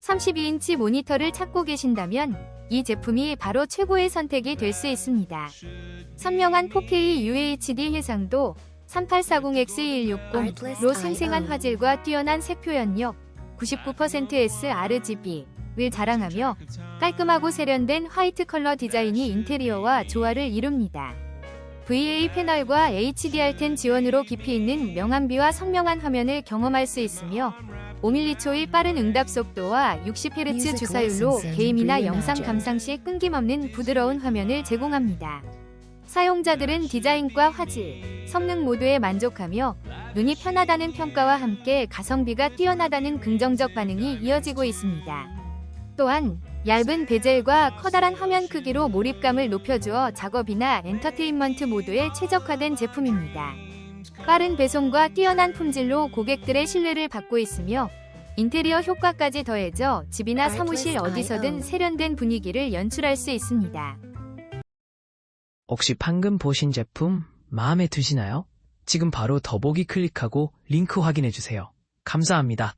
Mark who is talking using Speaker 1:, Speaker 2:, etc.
Speaker 1: 32인치 모니터를 찾고 계신다면 이 제품이 바로 최고의 선택이 될 수 있습니다. 선명한 4K UHD 해상도 3840X160로 생생한 화질과 뛰어난 색 표현력 99% sRGB를 자랑하며 깔끔하고 세련된 화이트 컬러 디자인이 인테리어와 조화를 이룹니다. VA 패널과 HDR10 지원으로 깊이 있는 명암비와 선명한 화면을 경험할 수 있으며 5mm 초의 빠른 응답 속도와 60Hz 주사율로 게임이나 영상 감상 시 끊김없는 부드러운 화면을 제공합니다. 사용자들은 디자인과 화질, 성능 모두에 만족하며 눈이 편하다는 평가와 함께 가성비가 뛰어나다는 긍정적 반응이 이어지고 있습니다. 또한 얇은 베젤과 커다란 화면 크기로 몰입감을 높여주어 작업이나 엔터테인먼트 모드에 최적화된 제품입니다. 빠른 배송과 뛰어난 품질로 고객들의 신뢰를 받고 있으며 인테리어 효과까지 더해져 집이나 사무실 어디서든 세련된 분위기를 연출할 수 있습니다.
Speaker 2: 혹시 방금 보신 제품 마음에 드시나요? 지금 바로 더보기 클릭하고 링크 확인해주세요. 감사합니다.